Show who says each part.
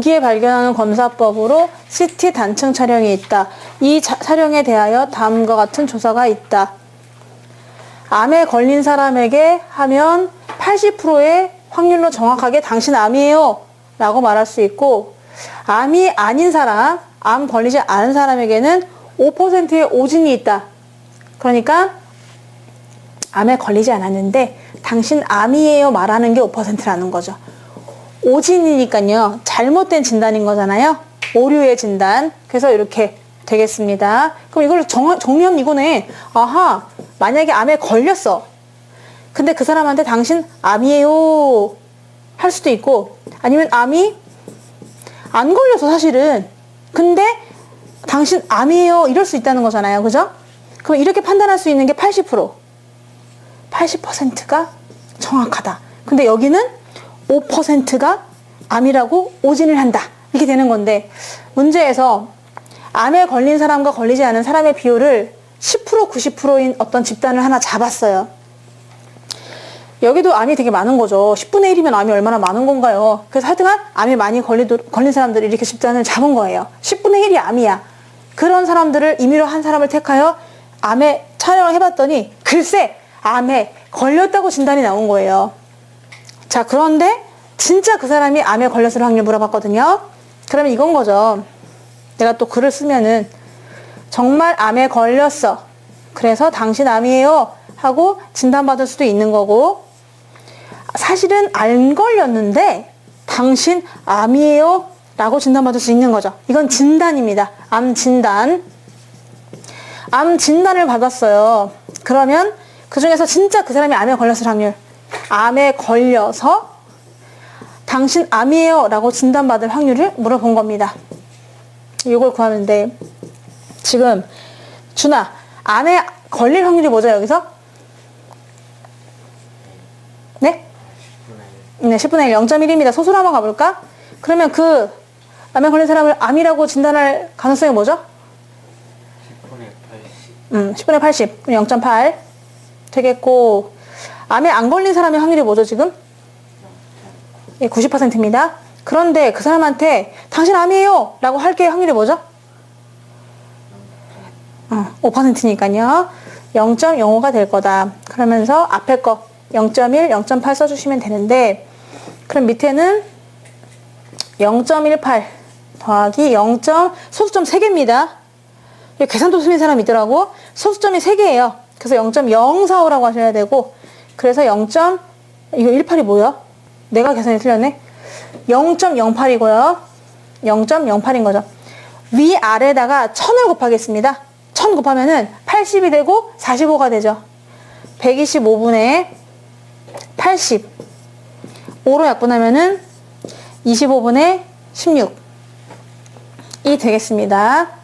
Speaker 1: 기에 발견하는 검사법으로 CT 단층 촬영이 있다. 이 자- 촬영에 대하여 다음과 같은 조사가 있다. 암에 걸린 사람에게 하면 80%의 확률로 정확하게 당신 암이에요. 라고 말할 수 있고, 암이 아닌 사람, 암 걸리지 않은 사람에게는 5%의 오진이 있다. 그러니까, 암에 걸리지 않았는데, 당신 암이에요. 말하는 게 5%라는 거죠. 오진이니까요. 잘못된 진단인 거잖아요. 오류의 진단. 그래서 이렇게 되겠습니다. 그럼 이걸 정, 정리하면 이거네. 아하, 만약에 암에 걸렸어. 근데 그 사람한테 당신 암이에요. 할 수도 있고, 아니면 암이 안 걸려서 사실은. 근데 당신 암이에요. 이럴 수 있다는 거잖아요. 그죠? 그럼 이렇게 판단할 수 있는 게 80%. 80%가 정확하다. 근데 여기는 5%가 암이라고 오진을 한다. 이렇게 되는 건데, 문제에서 암에 걸린 사람과 걸리지 않은 사람의 비율을 10% 90%인 어떤 집단을 하나 잡았어요. 여기도 암이 되게 많은 거죠. 10분의 1이면 암이 얼마나 많은 건가요? 그래서 하여튼간 암이 많이 걸리도, 걸린 사람들을 이렇게 집단을 잡은 거예요. 10분의 1이 암이야. 그런 사람들을 임의로 한 사람을 택하여 암에 촬영을 해봤더니 글쎄 암에 걸렸다고 진단이 나온 거예요. 자, 그런데 진짜 그 사람이 암에 걸렸을 확률 물어봤거든요. 그러면 이건 거죠. 내가 또 글을 쓰면은 정말 암에 걸렸어. 그래서 당신 암이에요. 하고 진단받을 수도 있는 거고 사실은 안 걸렸는데 당신 암이에요. 라고 진단받을 수 있는 거죠. 이건 진단입니다. 암 진단. 암 진단을 받았어요. 그러면 그 중에서 진짜 그 사람이 암에 걸렸을 확률. 암에 걸려서 당신 암이에요. 라고 진단받을 확률을 물어본 겁니다. 이걸 구하면 돼. 지금, 준아, 암에 걸릴 확률이 뭐죠, 여기서? 네? 네, 10분의 1, 0.1입니다. 소수로 한번 가볼까? 그러면 그 암에 걸린 사람을 암이라고 진단할 가능성이 뭐죠?
Speaker 2: 10분의 80.
Speaker 1: 음, 10분의 80, 그럼 0.8 되겠고, 암에 안 걸린 사람의 확률이 뭐죠, 지금? 예, 90%입니다. 그런데 그 사람한테 당신 암이에요! 라고 할 게 확률이 뭐죠? 어, 5%니까요. 0.05가 될 거다. 그러면서 앞에 거 0.1, 0.8 써주시면 되는데, 그럼 밑에는 0.18 더하기 0. 소수점 3개입니다. 여기 계산도 틀린 사람이 있더라고. 소수점이 3개예요. 그래서 0.045라고 하셔야 되고, 그래서 0. 이거 18이 뭐야? 내가 계산이 틀렸네. 0.08이고요. 0.08인 거죠. 위 아래다가 1000을 곱하겠습니다. 1000 곱하면은 80이 되고 45가 되죠. 125분의 80. 5로 약분하면은 25분의 16. 이 되겠습니다.